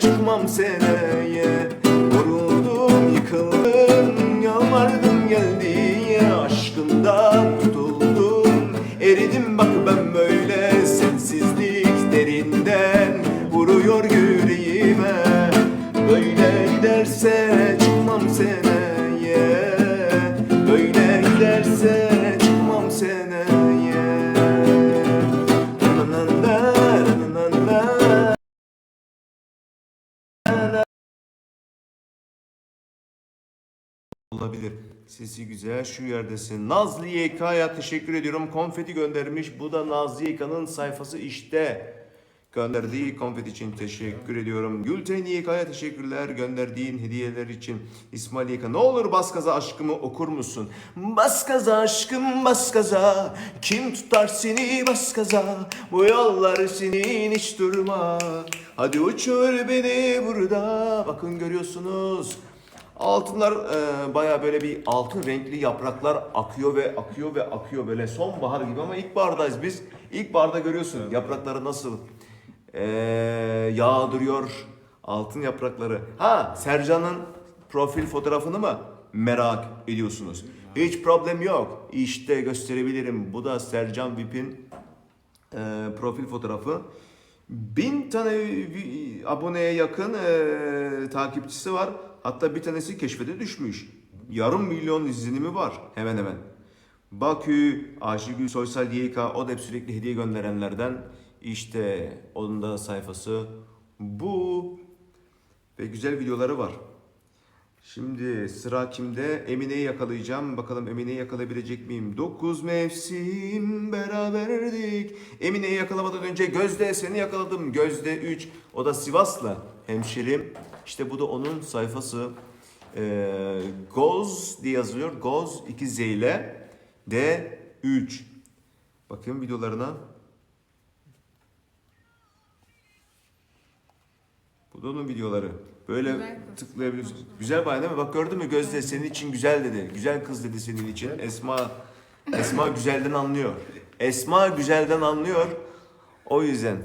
çıkmam seneye. Vuruldum yıkıldım yalvardım geldi Aşkından tutuldum. Eridim bak ben böyle Sensizlik derinden vuruyor yüreğime. Böyle giderse çıkmam seneye. Böyle giderse Olabilir. Sesi güzel şu yerdesin. Nazlı YK'ya teşekkür ediyorum. Konfeti göndermiş. Bu da Nazlı YK'nın sayfası işte. Gönderdiği konfeti için teşekkür ediyorum. Gülten YK'ya teşekkürler gönderdiğin hediyeler için. İsmail YK ne olur bas gaza aşkımı okur musun? Bas gaza aşkım bas gaza. Kim tutar seni bas gaza. Bu yollar senin hiç durma. Hadi uçur beni burada. Bakın görüyorsunuz. Altınlar e, baya böyle bir altın renkli yapraklar akıyor ve akıyor ve akıyor böyle sonbahar gibi ama ilkbahardayız biz. İlkbaharda görüyorsun yaprakları nasıl e, yağdırıyor altın yaprakları. Ha Sercan'ın profil fotoğrafını mı merak ediyorsunuz? Hiç problem yok. İşte gösterebilirim. Bu da Sercan Vip'in e, profil fotoğrafı. Bin tane aboneye yakın e, takipçisi var. Hatta bir tanesi keşfete düşmüş. Yarım milyon izlenimi var hemen hemen. Bakü, Ayşegül Soysal YK, o da hep sürekli hediye gönderenlerden. İşte onun da sayfası bu. Ve güzel videoları var. Şimdi sıra kimde? Emine'yi yakalayacağım. Bakalım Emine'yi yakalayabilecek miyim? 9 mevsim beraberdik. Emine'yi yakalamadan önce Gözde seni yakaladım. Gözde 3. O da Sivaslı hemşerim. İşte bu da onun sayfası. Ee, Goz diye yazılıyor. Goz 2 Z ile D 3. Bakın videolarına. Bu da onun videoları. Böyle Güzel kız. tıklayabiliyorsun. Güzel bay değil mi? Bak gördün mü Gözde senin için güzel dedi. Güzel kız dedi senin için. Esma Esma güzelden anlıyor. Esma güzelden anlıyor. O yüzden